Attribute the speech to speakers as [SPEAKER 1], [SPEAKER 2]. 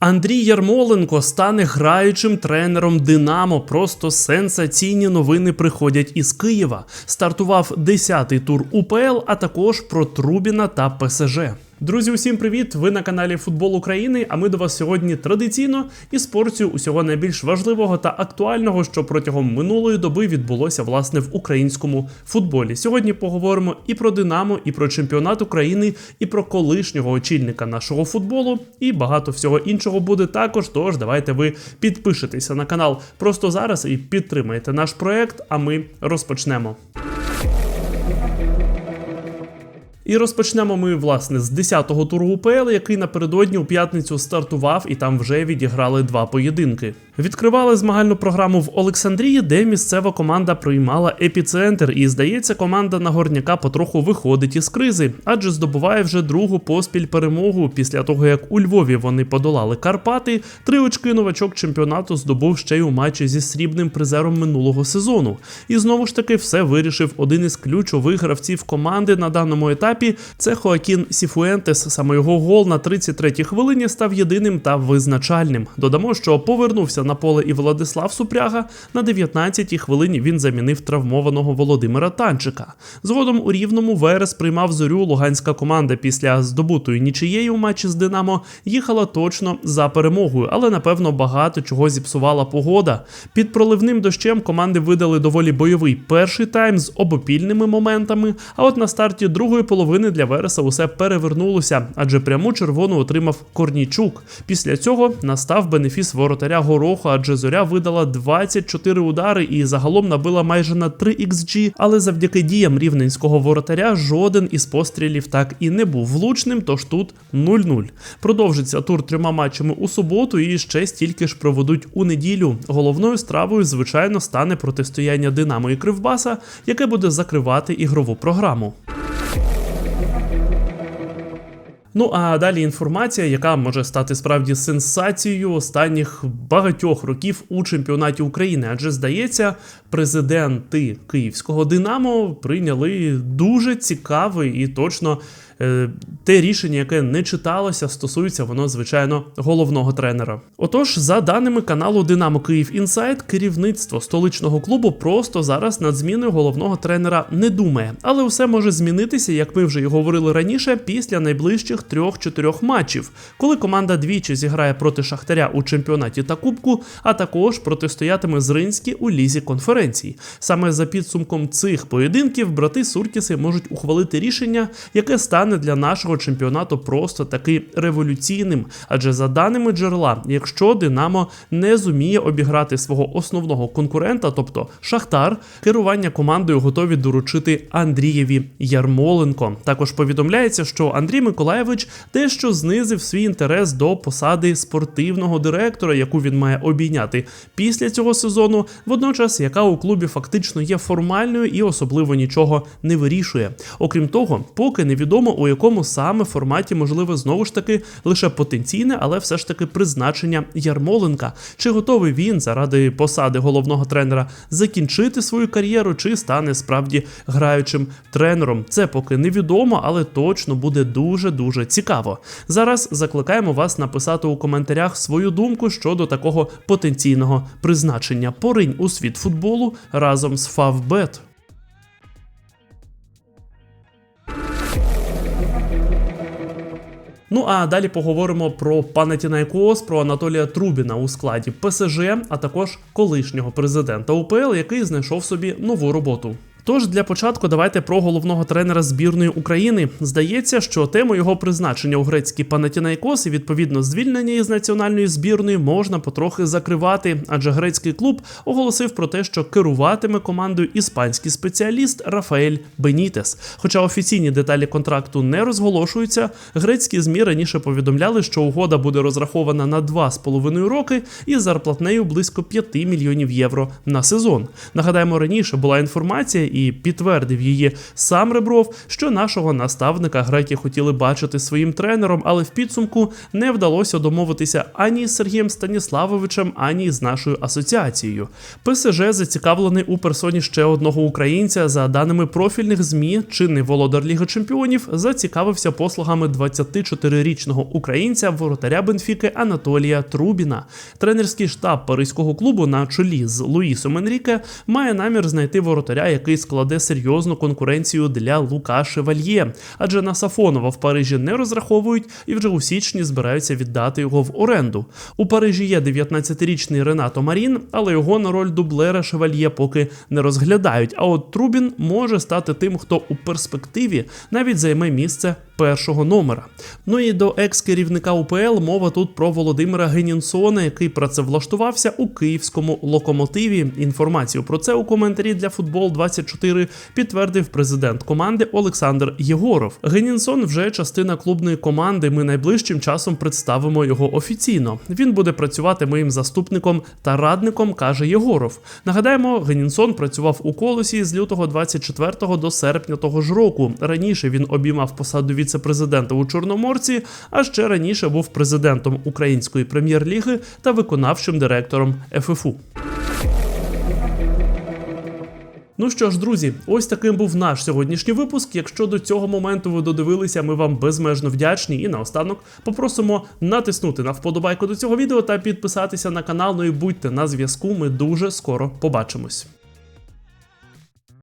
[SPEAKER 1] Андрій Ярмоленко стане граючим тренером Динамо. Просто сенсаційні новини приходять із Києва. Стартував 10-й тур УПЛ, а також про Трубіна та ПСЖ. Друзі, усім привіт! Ви на каналі Футбол України. А ми до вас сьогодні традиційно із порцією усього найбільш важливого та актуального, що протягом минулої доби відбулося власне в українському футболі. Сьогодні поговоримо і про Динамо, і про чемпіонат України, і про колишнього очільника нашого футболу, і багато всього іншого буде також. Тож давайте ви підпишетеся на канал просто зараз і підтримайте наш проект. А ми розпочнемо. І розпочнемо ми власне з 10-го туру УПЛ, який напередодні у п'ятницю стартував, і там вже відіграли два поєдинки. Відкривали змагальну програму в Олександрії, де місцева команда приймала епіцентр. І здається, команда Нагорняка потроху виходить із кризи, адже здобуває вже другу поспіль перемогу після того, як у Львові вони подолали Карпати. Три очки новачок чемпіонату здобув ще й у матчі зі срібним призером минулого сезону. І знову ж таки все вирішив один із ключових гравців команди на даному етапі. Це Хоакін Сіфуентес. Саме його гол на 33-й хвилині став єдиним та визначальним. Додамо, що повернувся на поле і Владислав Супряга. На 19-й хвилині він замінив травмованого Володимира Танчика. Згодом у рівному Верес приймав зорю. Луганська команда після здобутої нічиєї у матчі з Динамо їхала точно за перемогою, але напевно багато чого зіпсувала погода. Під проливним дощем команди видали доволі бойовий перший тайм з обопільними моментами. А от на старті другої половини для Вереса усе перевернулося, адже пряму червону отримав Корнійчук. Після цього настав бенефіс воротаря Гороху, адже зоря видала 24 удари і загалом набила майже на 3 XG, але завдяки діям рівненського воротаря жоден із пострілів так і не був влучним, тож тут 0-0. Продовжиться тур трьома матчами у суботу і ще стільки ж проведуть у неділю. Головною стравою, звичайно, стане протистояння Динамо і Кривбаса, яке буде закривати ігрову програму. Ну а далі інформація, яка може стати справді сенсацією останніх багатьох років у чемпіонаті України, адже здається, президенти київського Динамо прийняли дуже цікавий і точно. Те рішення, яке не читалося, стосується воно, звичайно, головного тренера. Отож, за даними каналу Динамо Київ Інсайт, керівництво столичного клубу просто зараз над зміною головного тренера не думає, але все може змінитися, як ми вже й говорили раніше, після найближчих трьох-чотирьох матчів, коли команда двічі зіграє проти Шахтаря у чемпіонаті та Кубку, а також протистоятиме Зринській у лізі конференцій. Саме за підсумком цих поєдинків брати Суркіси можуть ухвалити рішення, яке стане для нашого чемпіонату просто таки революційним. Адже за даними джерела, якщо Динамо не зуміє обіграти свого основного конкурента, тобто Шахтар, керування командою готові доручити Андрієві Ярмоленко. Також повідомляється, що Андрій Миколаєвич дещо знизив свій інтерес до посади спортивного директора, яку він має обійняти після цього сезону, водночас яка у клубі фактично є формальною і особливо нічого не вирішує. Окрім того, поки невідомо у якому саме форматі можливе знову ж таки лише потенційне, але все ж таки призначення Ярмоленка. Чи готовий він заради посади головного тренера закінчити свою кар'єру, чи стане справді граючим тренером? Це поки невідомо, але точно буде дуже дуже цікаво. Зараз закликаємо вас написати у коментарях свою думку щодо такого потенційного призначення. Поринь у світ футболу разом з Favbet. Ну а далі поговоримо про Панатінайкос, про Анатолія Трубіна у складі ПСЖ, а також колишнього президента УПЛ, який знайшов собі нову роботу. Тож для початку давайте про головного тренера збірної України. Здається, що тему його призначення у грецький Панатінайкос і відповідно звільнення із національної збірної можна потрохи закривати, адже грецький клуб оголосив про те, що керуватиме командою іспанський спеціаліст Рафаель Бенітес. Хоча офіційні деталі контракту не розголошуються, грецькі змі раніше повідомляли, що угода буде розрахована на 2,5 роки із зарплатнею близько 5 мільйонів євро на сезон. Нагадаємо, раніше була інформація і підтвердив її сам Ребров, що нашого наставника греки хотіли бачити своїм тренером, але в підсумку не вдалося домовитися ані з Сергієм Станіславовичем, ані з нашою асоціацією. ПСЖ зацікавлений у персоні ще одного українця. За даними профільних змі, чинний володар Ліги Чемпіонів зацікавився послугами 24-річного українця воротаря Бенфіки Анатолія Трубіна. Тренерський штаб паризького клубу на чолі з Луїсом Енріке має намір знайти воротаря, який складе серйозну конкуренцію для Лука Шевальє, адже на Сафонова в Парижі не розраховують і вже у січні збираються віддати його в оренду. У Парижі є 19-річний Ренато Марін, але його на роль дублера Шевальє поки не розглядають. А от Трубін може стати тим, хто у перспективі навіть займе місце першого номера. Ну і до екс-керівника УПЛ мова тут про Володимира Генінсона, який працевлаштувався у київському локомотиві. Інформацію про це у коментарі для футбол 24 підтвердив президент команди Олександр Єгоров. Генінсон вже частина клубної команди. Ми найближчим часом представимо його офіційно. Він буде працювати моїм заступником та радником, каже Єгоров. Нагадаємо, Генінсон працював у колосі з лютого 24 до серпня того ж року. Раніше він обіймав посаду віце-президента у Чорноморці, а ще раніше був президентом Української прем'єр-ліги та виконавчим директором ФФУ. Ну що ж, друзі, ось таким був наш сьогоднішній випуск. Якщо до цього моменту ви додивилися, ми вам безмежно вдячні. І наостанок попросимо натиснути на вподобайку до цього відео та підписатися на канал. Ну і будьте на зв'язку. Ми дуже скоро побачимось.